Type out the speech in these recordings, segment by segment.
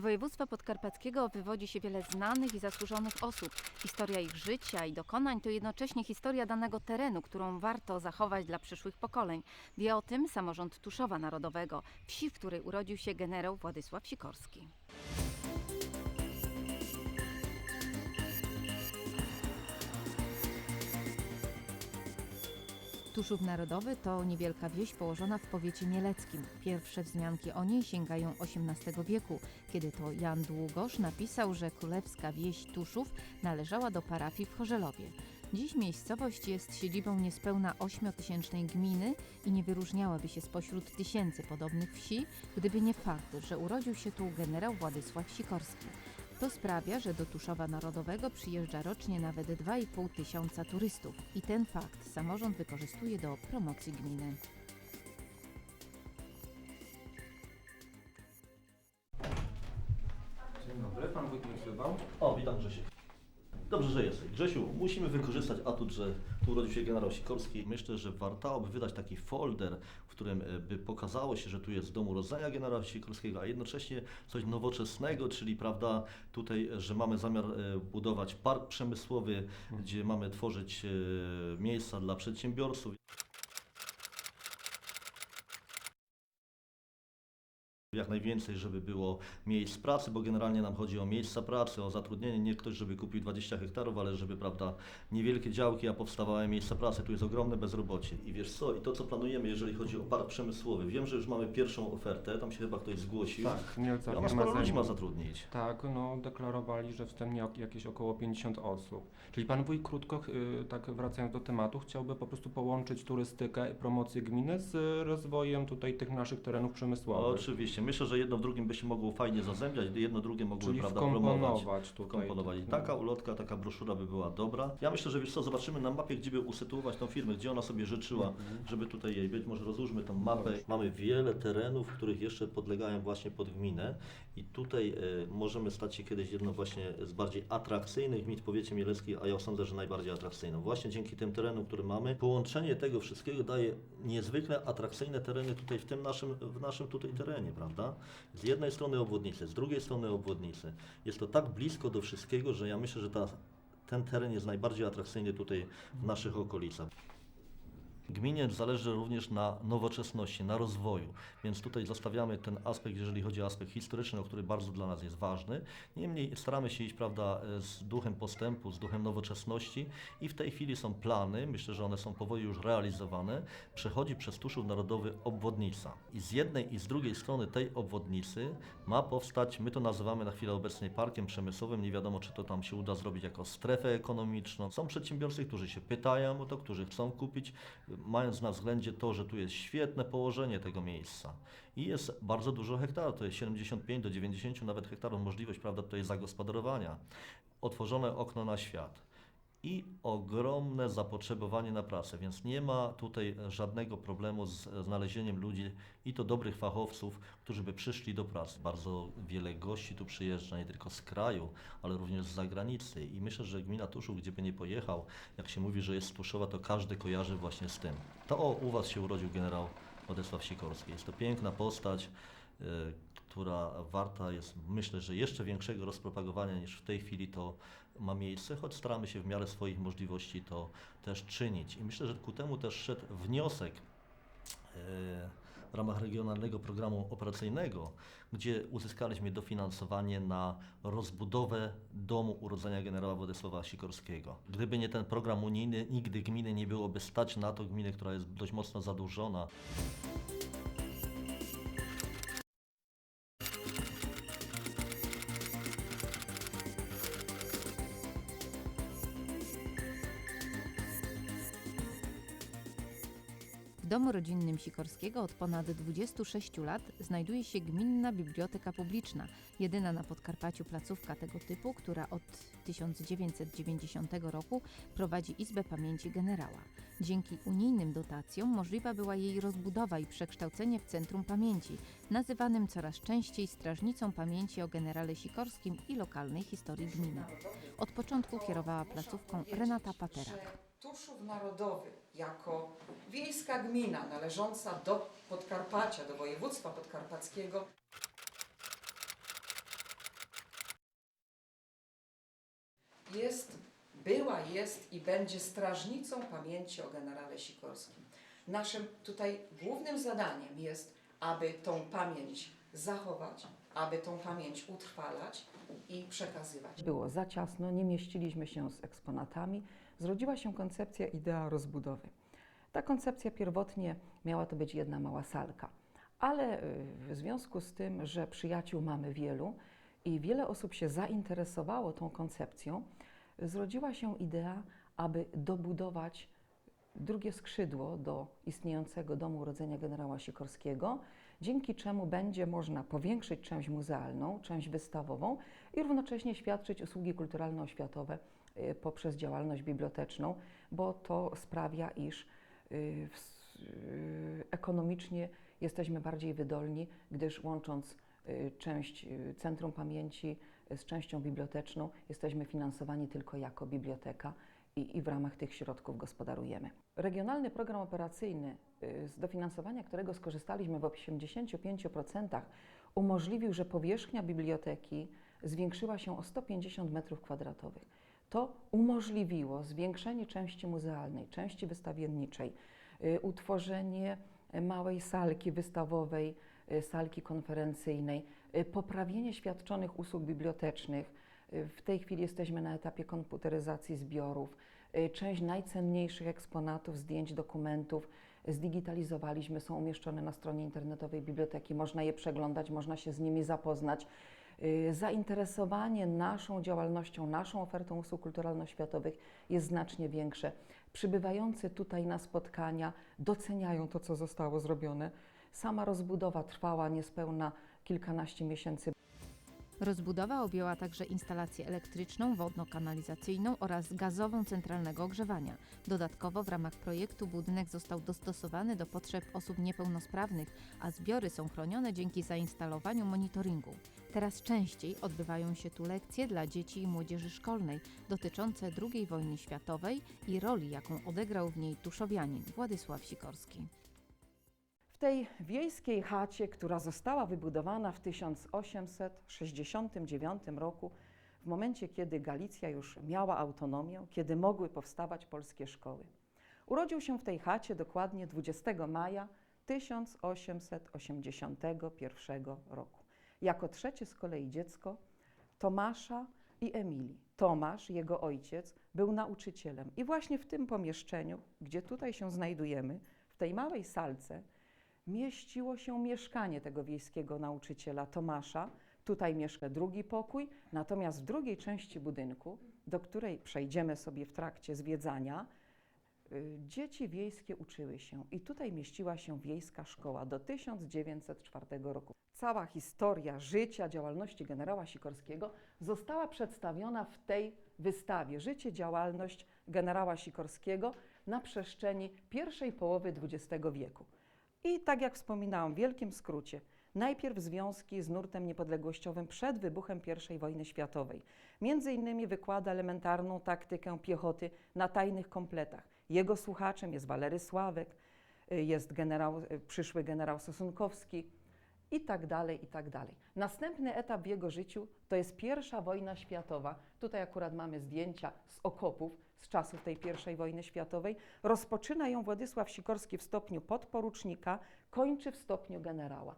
województwa podkarpackiego wywodzi się wiele znanych i zasłużonych osób. Historia ich życia i dokonań to jednocześnie historia danego terenu, którą warto zachować dla przyszłych pokoleń. Wie o tym samorząd Tuszowa Narodowego, wsi, w której urodził się generał Władysław Sikorski. Tuszów Narodowy to niewielka wieś położona w powiecie mieleckim. Pierwsze wzmianki o niej sięgają XVIII wieku, kiedy to Jan Długosz napisał, że królewska wieś Tuszów należała do parafii w Chorzelowie. Dziś miejscowość jest siedzibą niespełna ośmiotysięcznej gminy i nie wyróżniałaby się spośród tysięcy podobnych wsi, gdyby nie fakt, że urodził się tu generał Władysław Sikorski. To sprawia, że do Tuszowa Narodowego przyjeżdża rocznie nawet 2,5 tysiąca turystów i ten fakt samorząd wykorzystuje do promocji gminy. Dzień dobry, pan wójt. O. Dobrze, że jesteś. Grzesiu, musimy wykorzystać atut, że tu urodził się generał Sikorski. Myślę, że warto by wydać taki folder, w którym e, by pokazało się, że tu jest dom urodzenia generała Sikorskiego, a jednocześnie coś nowoczesnego, czyli prawda, tutaj, e, że mamy zamiar e, budować park przemysłowy, gdzie mamy tworzyć miejsca dla przedsiębiorców. Jak najwięcej, żeby było miejsc pracy, bo generalnie nam chodzi o miejsca pracy, o zatrudnienie. Nie ktoś, żeby kupił 20 hektarów, ale żeby, prawda, niewielkie działki, a powstawały miejsca pracy. Tu jest ogromne bezrobocie. I wiesz co, i to co planujemy, jeżeli chodzi o park przemysłowy. Wiem, że już mamy pierwszą ofertę, tam się chyba ktoś zgłosił. Tak, Mielca ona firma sporo ludzi ma zatrudnić. Tak, no deklarowali, że wstępnie ok- jakieś około 50 osób. Czyli pan wójt krótko, y, tak wracając do tematu, chciałby po prostu połączyć turystykę i promocję gminy z y, rozwojem tutaj tych naszych terenów przemysłowych. Oczywiście. Myślę, że jedno w drugim by się mogło fajnie zazębiać, jedno drugie mogło, Czyli prawda, promować. wkomponować tutaj. komponować. I tak, taka ulotka, taka broszura by była dobra. Ja myślę, że wiesz co, zobaczymy na mapie, gdzie by usytuować tą firmę, gdzie ona sobie życzyła, Mhm. żeby tutaj jej być. Może rozłóżmy tą mapę. Dobrze. Mamy wiele terenów, których jeszcze podlegają właśnie pod gminę i tutaj e, możemy stać się kiedyś jedną właśnie z bardziej atrakcyjnych gmin w powiecie mieleckiej, a ja sądzę, że najbardziej atrakcyjną. Właśnie dzięki tym terenom, które mamy, połączenie tego wszystkiego daje niezwykle atrakcyjne tereny tutaj w tym naszym, w naszym tutaj terenie, prawda? Z jednej strony obwodnicy, z drugiej strony obwodnicy. Jest to tak blisko do wszystkiego, że ja myślę, że ta, ten teren jest najbardziej atrakcyjny tutaj w naszych okolicach. Gminie zależy również na nowoczesności, na rozwoju, więc tutaj zostawiamy ten aspekt, jeżeli chodzi o aspekt historyczny, o który bardzo dla nas jest ważny. Niemniej staramy się iść prawda, z duchem postępu, z duchem nowoczesności i w tej chwili są plany, myślę, że one są powoli już realizowane. Przechodzi przez Tuszów Narodowy obwodnica i z jednej i z drugiej strony tej obwodnicy ma powstać, my to nazywamy na chwilę obecnej parkiem przemysłowym, nie wiadomo czy to tam się uda zrobić jako strefę ekonomiczną. Są przedsiębiorcy, którzy się pytają o to, którzy chcą kupić, mając na względzie to, że tu jest świetne położenie tego miejsca i jest bardzo dużo hektarów, to jest 75 do 90 nawet hektarów możliwość, prawda, tutaj zagospodarowania. Otworzone okno na świat i ogromne zapotrzebowanie na pracę, więc nie ma tutaj żadnego problemu z znalezieniem ludzi i to dobrych fachowców, którzy by przyszli do pracy. Bardzo wiele gości tu przyjeżdża, nie tylko z kraju, ale również z zagranicy i myślę, że gmina Tuszów, gdzie by nie pojechał, jak się mówi, że jest Tuszowa, to każdy kojarzy właśnie z tym. To o, u Was się urodził generał Władysław Sikorski. Jest to piękna postać, y, która warta jest, myślę, że jeszcze większego rozpropagowania niż w tej chwili to ma miejsce, choć staramy się w miarę swoich możliwości to też czynić. I myślę, że ku temu też szedł wniosek e, w ramach regionalnego programu operacyjnego, gdzie uzyskaliśmy dofinansowanie na rozbudowę domu urodzenia generała Władysława Sikorskiego. Gdyby nie ten program unijny, nigdy gminy nie byłoby stać na to, gminy, która jest dość mocno zadłużona. Domu rodzinnym Sikorskiego od ponad 26 lat znajduje się Gminna Biblioteka Publiczna, jedyna na Podkarpaciu placówka tego typu, która od 1990 roku prowadzi Izbę Pamięci Generała. Dzięki unijnym dotacjom możliwa była jej rozbudowa i przekształcenie w Centrum Pamięci, nazywanym coraz częściej Strażnicą Pamięci o generale Sikorskim i lokalnej historii gminy. Od początku kierowała placówką Renata Paterak. Turszów Narodowy jako wiejska gmina należąca do Podkarpacia, do województwa podkarpackiego jest, była, jest i będzie strażnicą pamięci o generale Sikorskim. Naszym tutaj głównym zadaniem jest, aby tą pamięć zachować, aby tą pamięć utrwalać i przekazywać. Było za ciasno, nie mieściliśmy się z eksponatami. Zrodziła się koncepcja, idea rozbudowy. Ta koncepcja pierwotnie miała to być jedna mała salka, ale y, w związku z tym, że przyjaciół mamy wielu i wiele osób się zainteresowało tą koncepcją, zrodziła się idea, aby dobudować drugie skrzydło do istniejącego Domu Urodzenia Generała Sikorskiego, dzięki czemu będzie można powiększyć część muzealną, część wystawową i równocześnie świadczyć usługi kulturalno-oświatowe poprzez działalność biblioteczną, bo to sprawia, iż y, y, ekonomicznie jesteśmy bardziej wydolni, gdyż łącząc y, część y, Centrum Pamięci y, z częścią biblioteczną, jesteśmy finansowani tylko jako biblioteka i, i w ramach tych środków gospodarujemy. Regionalny program operacyjny, y, z dofinansowania którego skorzystaliśmy w 85%, umożliwił, że powierzchnia biblioteki zwiększyła się o 150 m2. To umożliwiło zwiększenie części muzealnej, części wystawienniczej, y, utworzenie małej salki wystawowej, y, salki konferencyjnej, y, poprawienie świadczonych usług bibliotecznych. Y, W tej chwili jesteśmy na etapie komputeryzacji zbiorów. Y, Część najcenniejszych eksponatów, zdjęć, dokumentów zdigitalizowaliśmy, są umieszczone na stronie internetowej biblioteki. Można je przeglądać, można się z nimi zapoznać. Y, Zainteresowanie naszą działalnością, naszą ofertą usług kulturalno-światowych jest znacznie większe. Przybywający tutaj na spotkania doceniają to, co zostało zrobione. Sama rozbudowa trwała niespełna kilkanaście miesięcy. Rozbudowa objęła także instalację elektryczną, wodno-kanalizacyjną oraz gazową centralnego ogrzewania. Dodatkowo w ramach projektu budynek został dostosowany do potrzeb osób niepełnosprawnych, a zbiory są chronione dzięki zainstalowaniu monitoringu. Teraz częściej odbywają się tu lekcje dla dzieci i młodzieży szkolnej dotyczące II wojny światowej i roli, jaką odegrał w niej tuszowianin Władysław Sikorski. Tej wiejskiej chacie, która została wybudowana w 1869 roku, w momencie kiedy Galicja już miała autonomię, kiedy mogły powstawać polskie szkoły. Urodził się w tej chacie dokładnie 20 maja 1881 roku. Jako trzecie z kolei dziecko Tomasza i Emilii. Tomasz, jego ojciec, był nauczycielem i właśnie w tym pomieszczeniu, gdzie tutaj się znajdujemy, w tej małej salce, mieściło się mieszkanie tego wiejskiego nauczyciela Tomasza. Tutaj mieszka drugi pokój, natomiast w drugiej części budynku, do której przejdziemy sobie w trakcie zwiedzania, y, dzieci wiejskie uczyły się i tutaj mieściła się wiejska szkoła do 1904 roku. Cała historia życia, działalności generała Sikorskiego została przedstawiona w tej wystawie Życie, działalność generała Sikorskiego na przestrzeni pierwszej połowy XX wieku. I tak jak wspominałam, w wielkim skrócie, najpierw związki z nurtem niepodległościowym przed wybuchem I wojny światowej. Między innymi wykłada elementarną taktykę piechoty na tajnych kompletach. Jego słuchaczem jest Walery Sławek, y, jest generał, y, przyszły generał Sosunkowski i tak dalej, i tak dalej. Następny etap w jego życiu to jest pierwsza wojna światowa. Tutaj akurat mamy zdjęcia z okopów z czasów tej pierwszej wojny światowej. Rozpoczyna ją Władysław Sikorski w stopniu podporucznika, kończy w stopniu generała.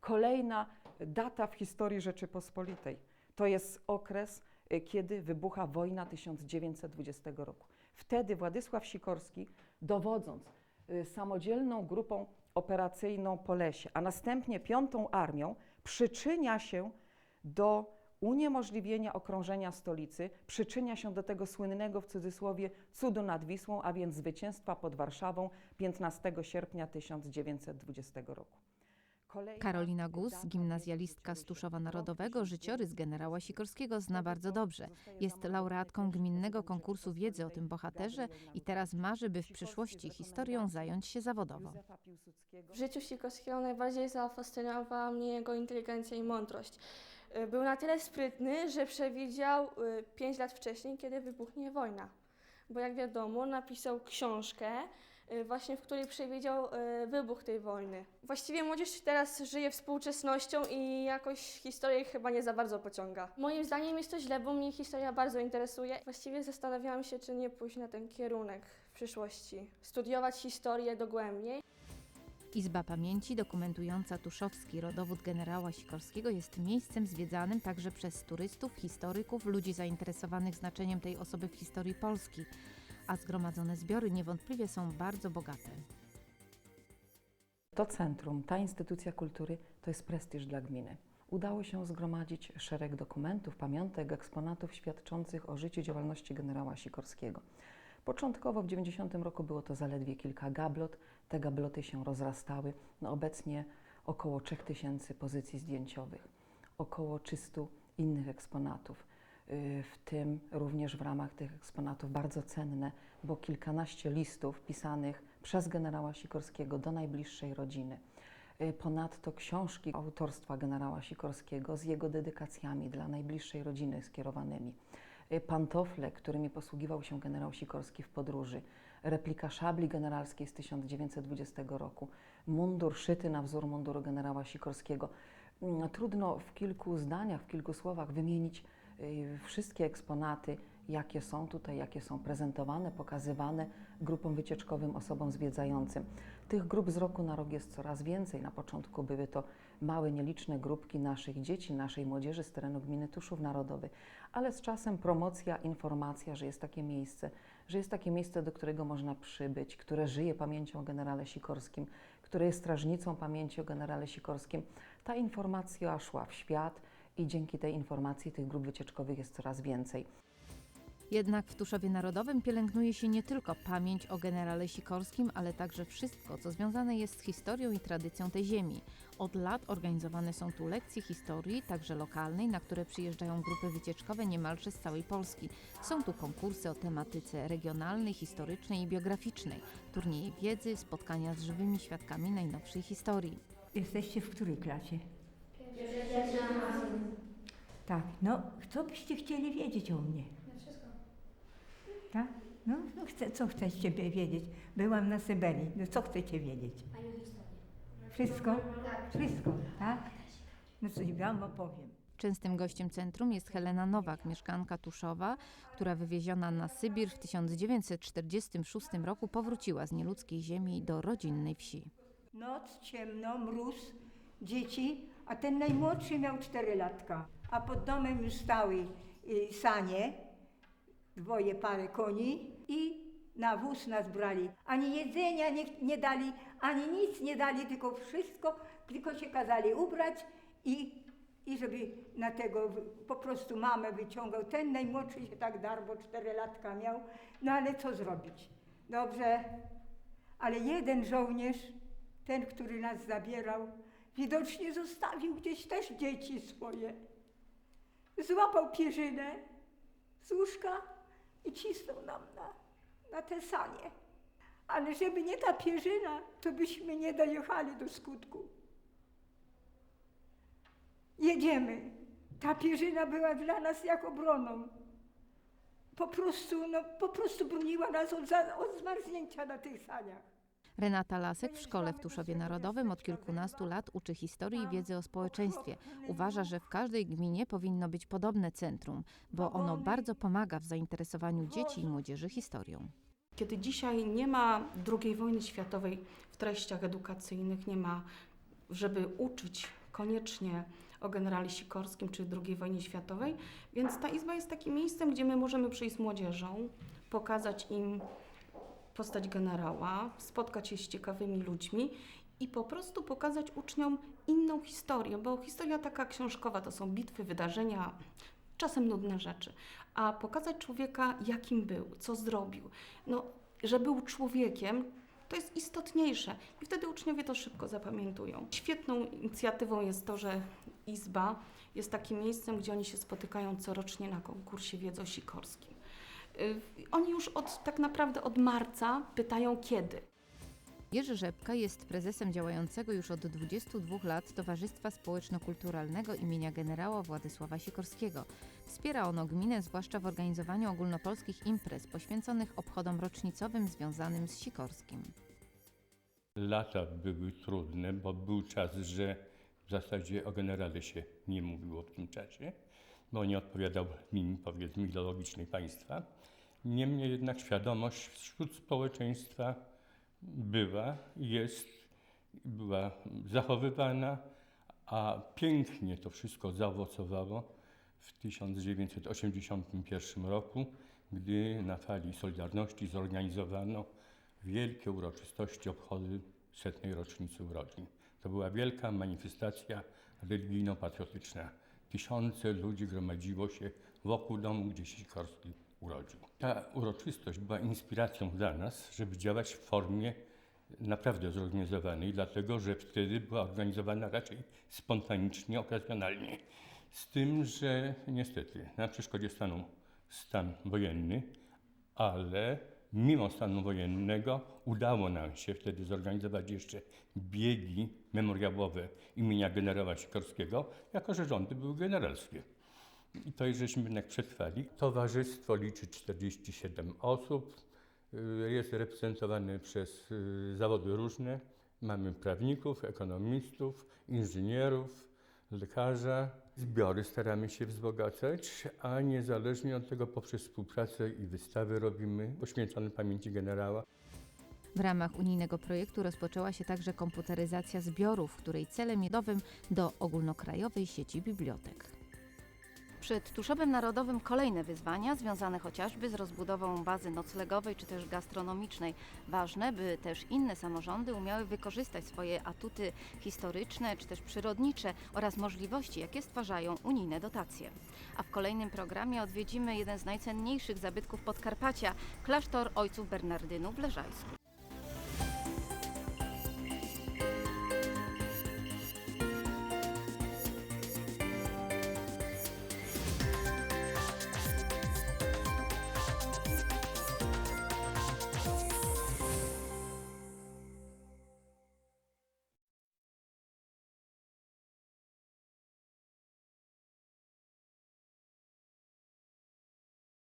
Kolejna data w historii Rzeczypospolitej to jest okres, y, kiedy wybucha wojna 1920 roku. Wtedy Władysław Sikorski, dowodząc y, samodzielną grupą operacyjną po lesie, a następnie piątą armią, przyczynia się do uniemożliwienia okrążenia stolicy, przyczynia się do tego słynnego w cudzysłowie cudu nad Wisłą, a więc zwycięstwa pod Warszawą 15 sierpnia 1920 roku. Karolina Gus, gimnazjalistka z Tuszowa Narodowego, życiorys generała Sikorskiego zna bardzo dobrze. Jest laureatką gminnego konkursu wiedzy o tym bohaterze i teraz marzy, by w przyszłości historią zająć się zawodowo. W życiu Sikorskiego najbardziej zafascynowała mnie jego inteligencja i mądrość. Y, Był na tyle sprytny, że przewidział 5 lat wcześniej, kiedy wybuchnie wojna. bo jak wiadomo, napisał książkę, y, właśnie w której przewidział y, wybuch tej wojny. Właściwie młodzież teraz żyje współczesnością i jakoś historię chyba nie za bardzo pociąga. Moim zdaniem jest to źle, bo mnie historia bardzo interesuje. Właściwie zastanawiałam się, czy nie pójść na ten kierunek w przyszłości. Studiować historię dogłębniej. Izba Pamięci dokumentująca tuszowski rodowód generała Sikorskiego jest miejscem zwiedzanym także przez turystów, historyków, ludzi zainteresowanych znaczeniem tej osoby w historii Polski, a zgromadzone zbiory niewątpliwie są bardzo bogate. To centrum, ta instytucja kultury to jest prestiż dla gminy. Udało się zgromadzić szereg dokumentów, pamiątek, eksponatów świadczących o życiu działalności generała Sikorskiego. Początkowo w 90 roku było to zaledwie kilka gablot. Te gabloty się rozrastały. No obecnie około 3000 pozycji zdjęciowych, około 300 innych eksponatów. Yy, W tym również w ramach tych eksponatów bardzo cenne, bo kilkanaście listów pisanych przez generała Sikorskiego do najbliższej rodziny. Y, Ponadto książki autorstwa generała Sikorskiego z jego dedykacjami dla najbliższej rodziny skierowanymi. Y, Pantofle, którymi posługiwał się generał Sikorski w podróży. Replika szabli generalskiej z 1920 roku. Mundur szyty na wzór munduru generała Sikorskiego. Mm, Trudno w kilku zdaniach, w kilku słowach wymienić y, wszystkie eksponaty, jakie są tutaj, jakie są prezentowane, pokazywane grupom wycieczkowym, osobom zwiedzającym. Tych grup z roku na rok jest coraz więcej. Na początku były to małe, nieliczne grupki naszych dzieci, naszej młodzieży z terenu gminy Tuszów Narodowy, ale z czasem promocja, informacja, że jest takie miejsce, że jest takie miejsce, do którego można przybyć, które żyje pamięcią o generale Sikorskim, które jest strażnicą pamięci o generale Sikorskim. Ta informacja szła w świat i dzięki tej informacji tych grup wycieczkowych jest coraz więcej. Jednak w Tuszowie Narodowym pielęgnuje się nie tylko pamięć o generale Sikorskim, ale także wszystko, co związane jest z historią i tradycją tej ziemi. Od lat organizowane są tu lekcje historii, także lokalnej, na które przyjeżdżają grupy wycieczkowe niemalże z całej Polski. Są tu konkursy o tematyce regionalnej, historycznej i biograficznej, turnieje wiedzy, spotkania z żywymi świadkami najnowszej historii. Jesteście w której klasie? Tak, no, co byście chcieli wiedzieć o mnie? Tak? Chcę, co chcecie wiedzieć? Byłam na Syberii, no co chcecie wiedzieć? Wszystko? Wszystko, tak? No coś wam opowiem. Częstym gościem centrum jest Helena Nowak, mieszkanka Tuszowa, która wywieziona na Sybir w 1946 roku powróciła z nieludzkiej ziemi do rodzinnej wsi. Noc, ciemno, mróz, dzieci, a ten najmłodszy miał 4 latka. A pod domem już stały y, sanie, dwoje parę koni na wóz nas brali. Ani jedzenia nie, nie dali, ani nic nie dali, tylko wszystko, tylko się kazali ubrać i, i żeby na tego po prostu mamę wyciągał. Ten najmłodszy się tak darł, bo 4 latka miał. No ale co zrobić? Dobrze, ale jeden żołnierz, ten, który nas zabierał, widocznie zostawił gdzieś też dzieci swoje. Złapał pierzynę z łóżka i cisnął nam na, na te sanie. Ale żeby nie ta pierzyna, to byśmy nie dojechali do skutku. Jedziemy. Ta pierzyna była dla nas jak obroną. Po prostu, no, po prostu broniła nas od, od zmarznięcia na tych saniach. Renata Lasek w szkole w Tuszowie Narodowym od kilkunastu lat uczy historii i wiedzy o społeczeństwie. Uważa, że w każdej gminie powinno być podobne centrum, bo ono bardzo pomaga w zainteresowaniu dzieci i młodzieży historią. Kiedy dzisiaj nie ma II wojny światowej w treściach edukacyjnych, nie ma, żeby uczyć koniecznie o generale Sikorskim czy II wojnie światowej, więc ta izba jest takim miejscem, gdzie my możemy przyjść z młodzieżą, pokazać im postać generała, spotkać się z ciekawymi ludźmi i po prostu pokazać uczniom inną historię, bo historia taka książkowa to są bitwy, wydarzenia, czasem nudne rzeczy, a pokazać człowieka, jakim był, co zrobił, no, że był człowiekiem, to jest istotniejsze i wtedy uczniowie to szybko zapamiętują. Świetną inicjatywą jest to, że Izba jest takim miejscem, gdzie oni się spotykają corocznie na konkursie wiedzy o Sikorskim. Y, Oni już od, tak naprawdę od marca pytają kiedy. Jerzy Rzepka jest prezesem działającego już od 22 lat Towarzystwa Społeczno-Kulturalnego imienia generała Władysława Sikorskiego. Wspiera ono gminę zwłaszcza w organizowaniu ogólnopolskich imprez poświęconych obchodom rocznicowym związanym z Sikorskim. Lata były trudne, bo był czas, że w zasadzie o generale się nie mówiło w tym czasie, bo nie odpowiadał linii, powiedzmy, ideologicznej państwa. Niemniej jednak świadomość wśród społeczeństwa była, jest, była zachowywana, a pięknie to wszystko zaowocowało w 1981 roku, gdy na fali Solidarności zorganizowano wielkie uroczystości obchody setnej rocznicy urodzin. To była wielka manifestacja religijno-patriotyczna. Tysiące ludzi gromadziło się wokół domu, gdzie Sikorski urodził. Ta uroczystość była inspiracją dla nas, żeby działać w formie naprawdę zorganizowanej, dlatego że wtedy była organizowana raczej spontanicznie, okazjonalnie. Z tym, że niestety na przeszkodzie stanął stan wojenny, ale mimo stanu wojennego udało nam się wtedy zorganizować jeszcze biegi memoriałowe imienia generała Sikorskiego, jako że rządy były generalskie. I to żeśmy jednak przetrwali. Towarzystwo liczy 47 osób, y, jest reprezentowane przez y, zawody różne. Mamy prawników, ekonomistów, inżynierów, lekarza. Zbiory staramy się wzbogacać, a niezależnie od tego poprzez współpracę i wystawy robimy poświęcone pamięci generała. W ramach unijnego projektu rozpoczęła się także komputeryzacja zbiorów, której celem jest do ogólnokrajowej sieci bibliotek. Przed Tuszowem Narodowym kolejne wyzwania związane chociażby z rozbudową bazy noclegowej czy też gastronomicznej. Ważne, by też inne samorządy umiały wykorzystać swoje atuty historyczne czy też przyrodnicze oraz możliwości, jakie stwarzają unijne dotacje. A w kolejnym programie odwiedzimy jeden z najcenniejszych zabytków Podkarpacia klasztor ojców Bernardynów w Leżajsku.